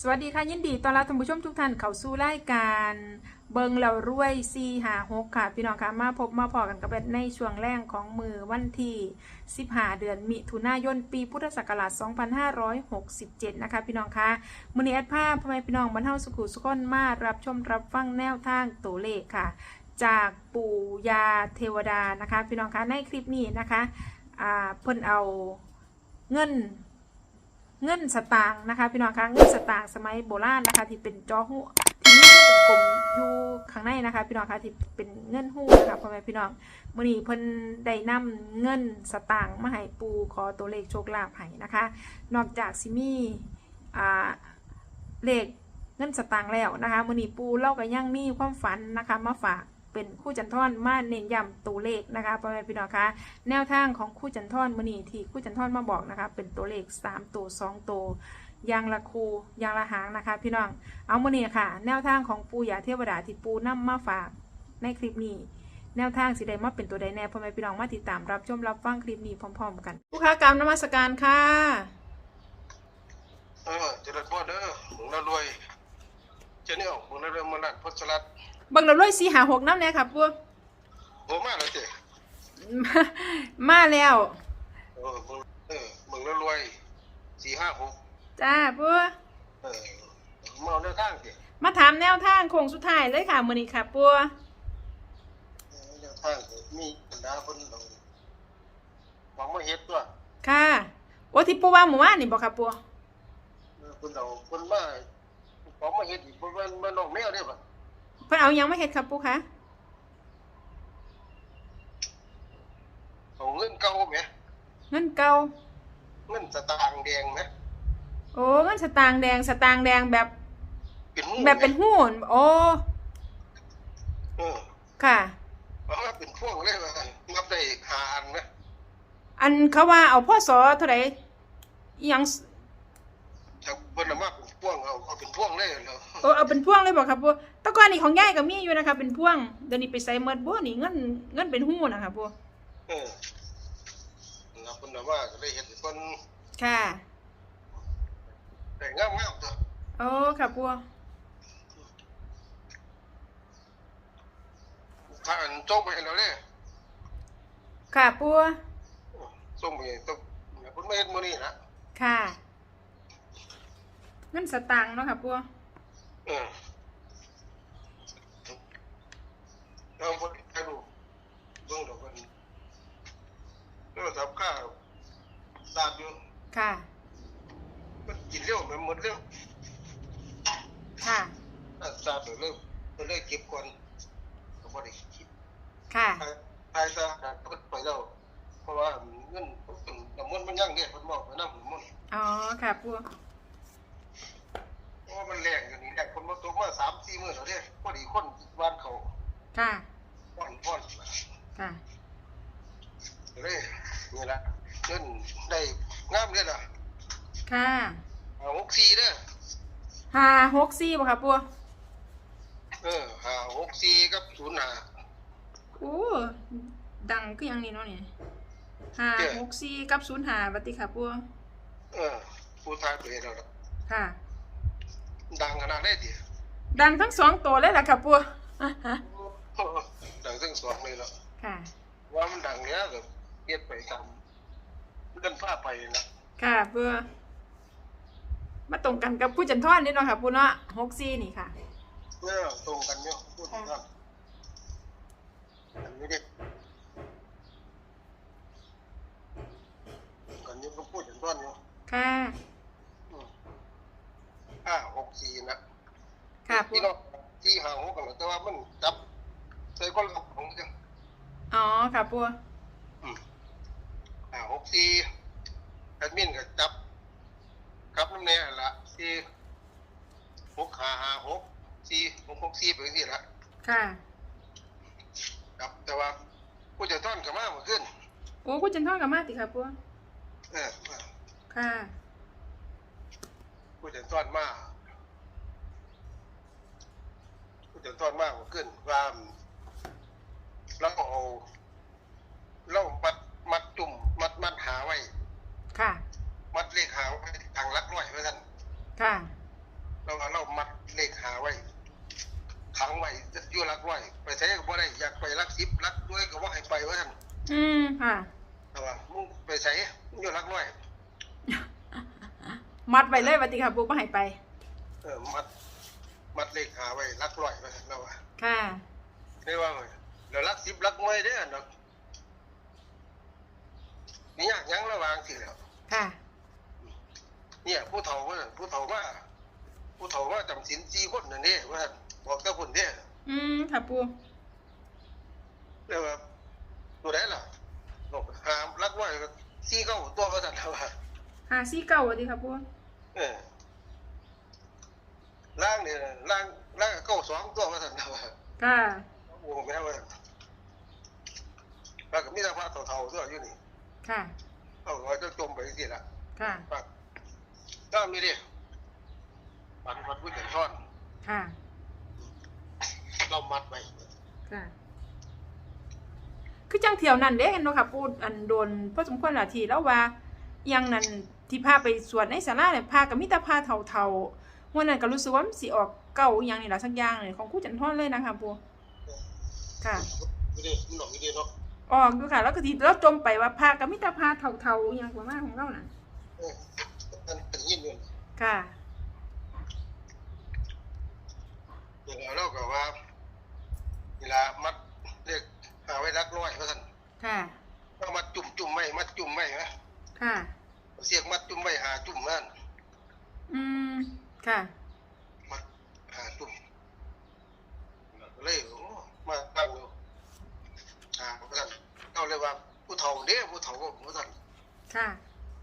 สวัสดีค่ะ ยินดีต้อนรับท่านผู้ชมทุกท่านเข้าสู่รายการเบิงเรารวยซีหาหกค่ะ พี่น้องค่ะมาพบมาพอกันกับในช่วงแรกของมือวันที่15เดือนมิถุนายนปีพุทธศักราช2567 นะคะ พี่น้องค่ะมือนี้แอดภาพพ่อแม่พี่น้องบรรเทาสุขุสุขนมารับชมรับฟังแนวทางตัวเลขค่ะ จากปู่ยาเทวดานะคะ พี่น้องคะในคลิปนี้นะคะเพิ่นเอาเงิน เงินสตางค์นะคะ พี่น้องคะเงินสตางค์สมัยโบราณนะคะ ที่เป็นจอหูที่มีเป็นกลมอยู่ข้างในนะคะ พี่น้องคะที่เป็นเงินหูนะคะพ่อแม่พี่น้องมื่อนี้เพิ่นได้นำเงินสตางค์มาให้ปูขอตัวเลขโชคลาภให้นะคะ นอกจากซิมีอ่าเลขเงินสตางค์แล้วนะคะมื่อนี้ปูเล่าก็ยังมีความฝันนะคะ มาฝาก เป็นคู่จันทอนมาเน้นย้ำตัวเลขนะคะพ่อแม่พี่น้องคะแนวทางของคู่จันทอนมือนีที่คู่จันทอนมาบอกนะคะ เป็นตัวเลข 3 ตัว 2 ตัวยางละคูยางละหางนะคะ พี่น้องเอามือนี้ค่ะ แนวทางของปูยาเทวดาที่ปูนำมาฝากในคลิปนี้แนวทางสิได้มาเป็นตัวใดแน่พ่อแม่พี่น้องมาติดตามรับชมรับฟังคลิปนี้พร้อม ๆ กันลูกค้ากรรมนมัสการค่ะ เออเจริญพ่อเด้อมึงรวยเจนี่ออกมึงน่ารวยมาลัดพชรัตน์ บังเราด้วยสีหาหกน้ำเนี่ยค่ะปูโหมาแล้วเจ้มามาแล้วเออมึงเออมึงน่ารวยสี่ห้าหกจ้าปูเออมาเอาแนวทางเจ้มาถามแนวทางโค้งสุดท้ายเลยค่ะมือนี้ค่ะปูเออแนวทางเจ้มีบรรดาคนเราหวังมาเฮ็ดตัวค่ะโอ้ที่ปูว่าหมู่ว่านนี่บอกค่ะปูเออคนเราคนมาหวังมาเฮ็ดอีกคนมันมันน้องแมวได้ปะเพิ่นเอาหยังไม่เห็ดครับปูคะเอาเงินเก่าไหมเงินเก่าเงินสตางค์แดงไหมโอ้เงินสตางค์แดงสตางค์แดงแบบเป็นหูแบบเป็นไหมหุ้นโอ้เออค่ะเอามาเป็นพวงเลยว่านับได้หาอันไหมอันเขาว่าเอาพ่อสอเท่าไหร่อิหยังจากเพิ่นเอามาเป็น พวงเอาเอาเป็นพวงเลยเหรอโอ้เอาเป็นพ่วงเลยบอกครับปูแตะก่อนนี่ของยายก็มีอยู่นะคะเป็นพ่วงเดี๋ยวนี้ไปใส่เมิดบ่นี่เงินเงินเป็นหุ้นนะคะปูเออนับคนว่าก็ได้เห็นคนค่ะแต่งามงามๆตัวโอ้ค่ะปูถ้าอันส่งไปให้เราเลยค่ะปูส่งไปต้องคนไม่เห็นมื้อนี้นะค่ะ เงินสตางค์เนาะค่ะปูเออเอาบ่ได้ถ่ายรูปเบิ่งดอกมันโทรศัพท์ข้าตามอยู่ ค่ะ มันกินเร็วมันหมดเร็ว ค่ะ ถ้าทราบเร็วก็เลยเก็บก่อนก็บ่ได้คิด ค่ะ ทายซะก็ไปแล้วเพราะว่าเงินน้ำมันมันยังเนี่ยเพิ่นบอกว่าน้ำมัน อ๋อค่ะปู เพราะว่ามันแรงอยู่นี่แรงคนมาตกมาสามสี่มื้อแล้วเด้พอดีคนบ้านเขา ค่ะ พ่อนพ่อน ค่ะ เลยนี่ละเงินได้งามเลยล่ะ ค่ะ เอาหกสี่เด้อ ห้า หกสี่บ่ค่ะปูเออหาหกสี่กับศูนย์หาโอ้ดังก็ยังนี่เนาะนี่ห้าหกสี่กับศูนย์ห้าบัติค่ะปูเออผู้ทายไปแล้วล่ะค่ะ ดังขนาดได้ดิดังทั้งสองตัวเลยล่ะค่ะปูดังทั้งสองเลยแล้วค่ะ ว่ามันดังเนี้ยก็เฮ็ดไปตามเงินฟ้าไปนะค่ะปู มาตรงกันกับผู้จันทอนนี่เนาะค่ะปูเนาะหกสี่นี่ค่ะเออตรงกันเนี่ยพูดถึงกันอันนี้ดิกันนี้ก็พูดถึงต้นอยู่ค่ะ ห้าหกสี่นะค่ะปูที่เราที่หาหกกันแต่ว่ามันจับใส่คนละของจังอ๋อค่ะปู ห้าหกสี่แอดมินก็จับครับน้ำเนี่ยละสี่หกห้าห้าหก สี่หกหกสี่ไปที่ละค่ะ ครับแต่ว่าผู้จะต้อนกับมาเมื่อขึ้น โอ้ผู้จันทอนกับมาติค่ะปูเออค่ะ ผู้จะต้อนมาผู้จะต้อนมาเมื่อขึ้นว่าเราเอาเรามัดมัดจุ่มมัดมัดหาไว้ ค่ะ มัดเลขหาไว้ทางลักร้อยไว้ท่านค่ะร้ ขังไว้อยู่หลักร้อไปใช้ก็บ่ได้อยากไปรักซิบรักด้วยก็ว่าให้ไปว่าท่านอืมค่ะแต่ว่ามึงไปใช้อยู่หลักร้อย มัดไปเลยปฏิค่ะปูบ่ให้ไป เออมัด มัดเลขหาไว้รักร้ยว่าท่านแล้วว่าค่ะไม่ว่าเดี๋ยวรักซิบรักมวยเด้อเนาะนี่ยากยังระวังสิแล้วค่ะ เนี่ยผู้เฒ่าว่าผู้เฒ่าว่าผู้เฒ่าว่าจำสินจีคนนั่นเองว่าท่าน บอกเจ้าคนเด้อืมค่ะปูเรียกว่าตัวไหนล่ะบอกหามรักร้อยก็สี่เก้าตัวก็สั่นแล้วว่าหาซี่เก่าวัติค่ะปูเออล่างเนี่ยล่างล่างเก้าสองตัวก็สั่นแล้วว่าค่ะโอ้โหไม่ได้ว่าแล้วก็มีแต่พระเฒ่าๆตัวอยู่นี่ค่ะเอาไว้จะจมไปสิล่ะค่ะปักก็มีดิปันพัดพุทธช่อนค่ะ เรามัดไว้ค่ะคือจังเที่ยวนั่นเด้เห็นบ่ค่ะปูอันโดนพอสมควรละทีแล้วว่าอยังนั้นที่พาไปสวดในศาลาเนี่ยพากับมิตรพาเฒ่าๆวันนั้นก็รู้สึกว่ามันสิออกเก่าอหยังนี่ล่ะสักอย่างนี่ของครูจันทอนเลยนะคะปูค่ะมีดิมันหนอกมีดิเนาะออกอยู่ค่ะ แล้วก็ทีแล้วจมไปว่าพากับมิตรพาเฒ่าๆอหยังประมาณของเราน่ะเอออันเป็นยินอยู่ค่ะเดี๋ยวเราก็ว่า เวลามัดเรียกหาไว้รักร้อยเพราะท่านค่ะเอามัดจุ่มจุ่มไว้มัดจุ่มไว้นะค่ะเสียกมัดจุ่มไว้หาจุ่มนั่นอืมค่ะมัดหาจุ่มเลยโอ้มาตั้งอยู่หาเพราะท่านเอาเลยว่าผู้เฒ่าเด้ผู้เฒ่าก็เพราะท่านค่ะ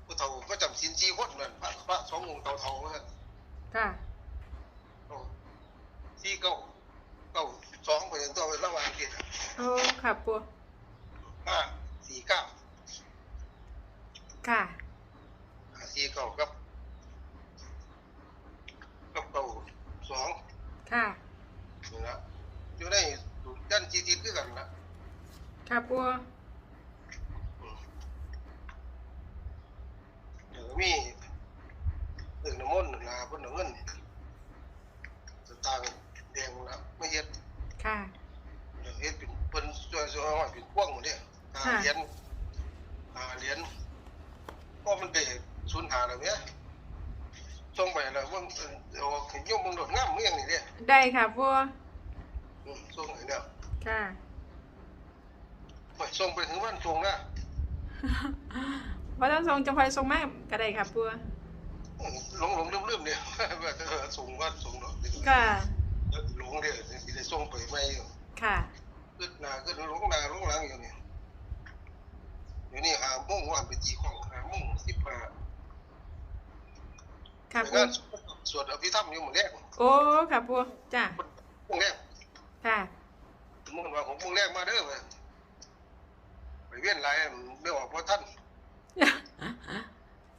ผู้เฒ่าก็จำสินจีคนนั่นพระพระสององค์เฒ่าเฒ่าเพราะท่านค่ะโอ้สี่เก้าเก้า สองไปจนตัวระหว่างที่โอ้ค่ะปูห้าสี่เก้าค่ะห้าสี่เก้ากับกับเก้าสองค่ะ นี่นะอยู่ในด้านจีจีคือกันนะค่ะปูอืมเดี๋ยวมีเรื่องน้ำมนต์นะเพิ่นเอาเงินสตางค์แดงนะไม่เฮ็ด ค่ะเดี๋ยวเฮ็ดเป็นเพิ่นช่วยช่วยเอาเป็นพวงหมดเด้หาค่ะ เหรียญหาเหรียญเพราะมันไปสูญหายแล้วเนี่ยส่งไปแล้วเบิ่งเออเอาเห็นโยมเบิ่งโดดงามเมืองนี่เด้ได้ค่ะปูอืมส่งให้แล้วค่ะ ไปส่งไปถึงวันส่งนะว่าต้องส่งจะพอยส่งมาก็ได้ค่ะปูอืมหลงหลงลืมลืมเนี่ยว่าจะส่งว่าส่งเนาะ ค่ะเดี๋ยวหลงเด้อสิ ได้ส่งไปไม่อยู่ค่ะ ขึ้นหน้าขึ้นหลงหน้าหลงหลังอยู่นี่อยู่นี่หาโมงว่าไปตีของหาโมงสิบห้าค่ะไปปูงานสวดอภิธรรมอยู่หมู่แรกโอ้ ค่ะปู จ้าโมงแรกค่ะมึงว่าของโมงแรกมาเด้อไปไปเวียนหลายไม่ออกเพราะท่าน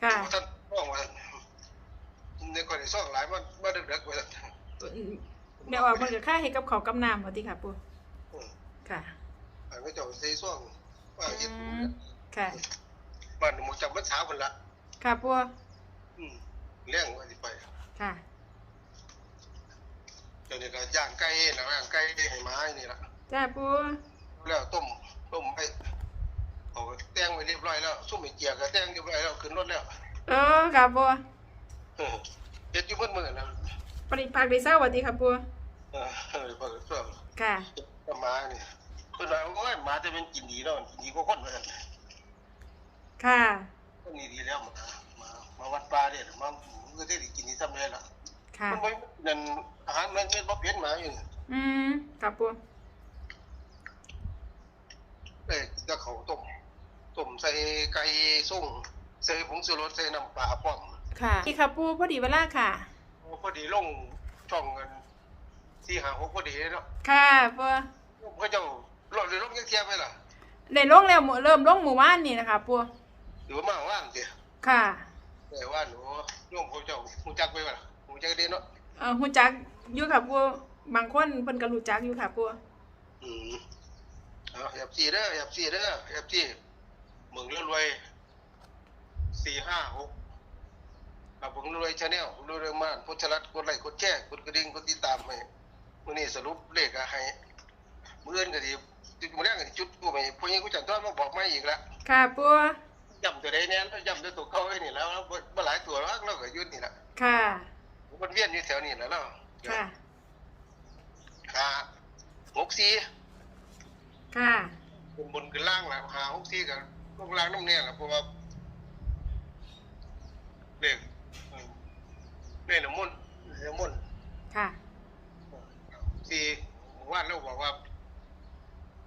ค่ะ เพราะท่านร้องว่าในก่อนในซ่องหลายมันมาดึกๆไปแล้ว เดี๋ยวออกมากับค่าให้กับเขาวกำน้ำพอดีค่ะปูอืมค่ะอันก็เจ้าใส่ซ่องว่าเฮ็ดอืมค่ะบ้านหมู่จำพรรษาพุ่นละค่ะปูอืมเลี้ยงว่าสิไปค่ะเดี๋ยวนี้ก็ย่างไก่นะย่างไก่ให้หมาอยู่นี่ล่ะจ้าปูแล้วต้มต้มไปเอาก็แต่งไว้เรียบร้อยแล้วซุ่มไอ้เจียก็แต่งเรียบร้อยแล้วขึ้นรถแล้วเออค่ะปูเออเฮ็ดอยู่มื้อมื้อนะปริพักได้เศร้าสวัสดีค่ะปู เออเอเสื่องค่ะก็หมาเนี่ยเพิ่นว่าโอ้ยหมาจะเป็นกินดีเนาะกินดีกว่าคนเหมือนกันค่ะ คนนี้ดีแล้วหมามามาวัดป่าเนี่ยมาก็ได้กินดีซ้ำเลยล่ะค่ะ มันบ่นั่นอาหารมันเป็นบ่เปลี่ยนหมาอยู่นี่อืมค่ะปูเอ้ยกินแต่ข้าวต้มต้มใส่ไก่ส่งใส่ผงชูรสใส่น้ำปลาพร้อมค่ะนี่ค่ะปูพอดีเวลาค่ะ โอ้พอดีลงช่องกัน สี่หาหกพอดีเนาะค่ะปูพระเจ้าหลอดเลยลงยังเทียบไปล่ะได้ลงแล้วหมู่เริ่มลงหมู่บ้านนี่นะคะปูหรือว่ามาว่างเดียค่ะแต่ว่าหนูโยมพระเจ้าหูจักไปป่ะล่ะหูจักเด่นเนาะเออฮู้จักอยู่ค่ะปูบางคนเพิ่นก็รู้จักอยู่ค่ะปูอืมเอาแอบสี่เด้อแอบสี่เด้อแอบสี่เมืองรวยสี่ห้าหกครับผมรวยชาแนลรวยเรื่องมานพุทธรัตน์กดไลค์กดแชร์กดกระดิ่งกดติดตามให้ มื้อนี้สรุปเลขอะให้มื้ออื่นก็สิจุดมื้อแรกก็สิจุดกูไปพวกนี้กูจันทร์มาบอกไม่อีกละค่ะปูย่ำตัวใดแน่นย่ำตัวตัวเก่าไว้นี่แล้วแล้วบ่บ่หลายตัวแล้วเราก็อยุ่นนี่แหละค่ะวนเวียนอยู่แถวนี้แหล้วเนาะค่ะขาหกสี่ค่ะบนบนขึ้นล่างแหละหาหกสี่กับลงล่างน้ำเนี่ยแหละเพราะว่าเด็กเออเนี่ยน้ำมนต์น้ำมนต์ค่ะ สี่ว่านเราบอกว่า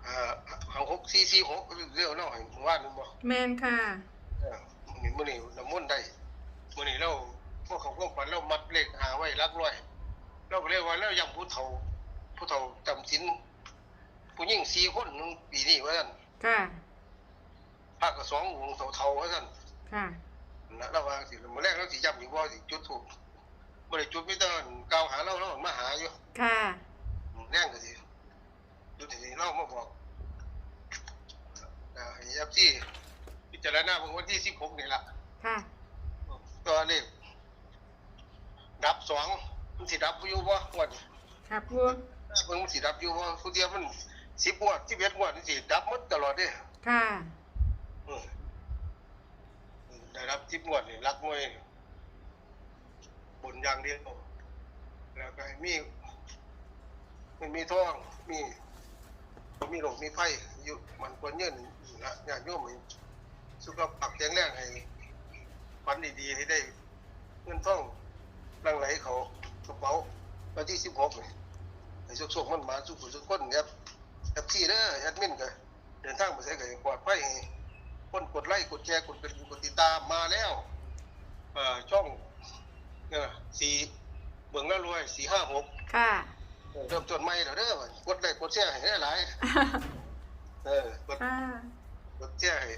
เอ่อเอาหก สี่สี่หกเรียวเนาะว่านนึงบอกแมนค่ะ เออมื้อนี้มื้อนี้น้ำมนต์ได้มื้อนี้เราพวกเขาพวกฝันเรามัดเลขหาไว้รักร้อย เราก็เรียกว่าเรายังผู้เฒ่าผู้เฒ่าจำศีลผู้หญิงสี่คนหนึ่งปีนี้ว่าซั่นค่ะ ภาคก็สองวงเฒ่าๆว่าซั่นค่ะ นะเราว่าสิมื้อแรกเราสิย้ำอีกว่าสิจุดถูกบ่ได้จุดมีแต่กล่าวหาเราเรามาหาอยู่ค่ะแรงก็สิจุดที่เรามาบอก อ่าให้ FC พิจารณาเบิ่งวันที่16นี่ล่ะค่ะ ตัวเลขดับสองมันสิดับอยู่บ่งวดนี้ค่ะปูเพิ่งมันสิดับอยู่บ่ผู้เดียวมัน10งวด11งวดนี่สิดับหมดตลอดเด้ค่ะอืมได้รับ10งวดนี่รักมวยบนอย่างเดียวแล้วก็ให้มี มันมีทองมี มีโรคมีไฟอ ยู่มันควรยืนนะญาติโยมให้สุขภาพแข็งแรงให้ฝันดีๆให้ได้ เงินทองหลังไหลเขากระเป๋าวันที่สิบหกนี่ไอ้สุกๆมันมาสุกสุกคนครับแอปที่เด้อแอดมินก็เดินทางไปใส่ก็ปลอดภัยให้คนกดไลค์กดแชร์กดกระดิ่งกดติดตามมาแล้วเอ่อช่องเนี่ยสี่เมืองละรวยสี่ห้าหกค่ะเริ่มต้นใหม่แล้วเด้อกดไลค์กดแชร์ให้หลายๆ เออกดค่ะกดแชร์ให้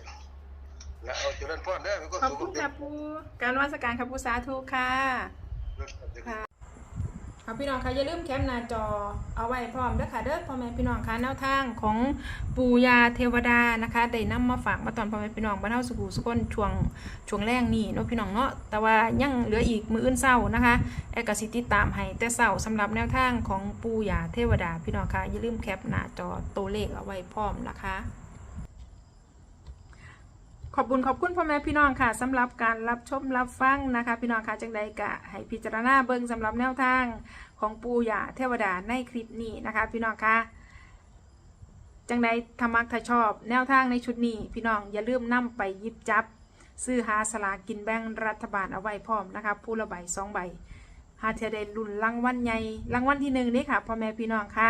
แล้วเอาเจริญพรเด้อมีความขอบสุขคุณค่ะปูการนวัสการค่ะปูสาธุค่ะ ค่ะ ค่ะพี่น้องคะอย่าลืมแคปหน้าจอเอาไว้พร้อมเด้อค่ะเด้อพ่อแม่พี่น้องคะแนวทางของปู่ยาเทวดานะคะได้นำมาฝากมาตอนพ่อแม่พี่น้องบ้านเฮาสุขุสุคนช่วงช่วงแรกนี่เนาะพี่น้องเนาะแต่ว่ายังเหลืออีกมืออื่นเศร้านะคะแอดกสิติตามให้แต่เศร้าสำหรับแนวทางของปู่ยาเทวดาพี่น้องคะอย่าลืมแคปหน้าจอตัวเลขเอาไว้พร้อมนะคะ ขอบคุณขอบคุณพ่อแม่พี่น้องค่ะสำหรับการรับชมรับฟังนะคะ พี่น้องค่ะจังใดกะให้พิจารณาเบิ่งสำหรับแนวทางของปูยาเทวดาในคลิปนี้นะคะ พี่น้องค่ะจังใดธรรมักถ้าชอบ แนวทางในชุดนี้ พี่น้องอย่าลืมนำไปยิบจับ ซื้อหาสลากกินแบ่งรัฐบาลเอาไว้พร้อมนะคะผู้ละใบสองใบหาเทยได้รุ่นรางวัลใหญ่รางวัลที่หนึ่งนี่ค่ะพ่อแม่พี่น้องค่ะ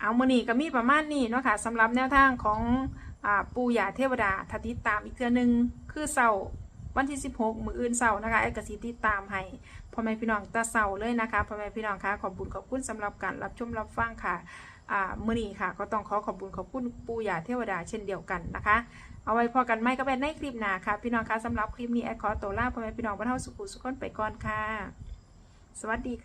เอามือนี้ก็มีประมาณนี้เนาะค่ะสำหรับแนวทางของ ปูยาเทวดาถ้าติดตามอีกเทื่อหนึงคือเสาร์วันที่ 16 มืออื่นเสาร์นะคะไอ้กสิติดตามให้พ่อแม่พี่น้องตาเสาร์เลยนะคะพ่อแม่พี่น้องคะขอบคุณขอบคุณสำหรับการรับชมรับฟังค่ะอ่ามือนี้ค่ะ ก็ต้องขอขอบคุณขอบคุณปูยาเทวดาเช่นเดียวกันนะคะ เอาไว้พอกันไหมก็เป็นในคลิปหน้าค่ะพี่น้องคะสำหรับคลิปนี้แอดขอตัวลาพ่อแม่พี่น้องบ้านเฮาสุขุสุขคนไปก่อนค่ะ สวัสดีค่ะ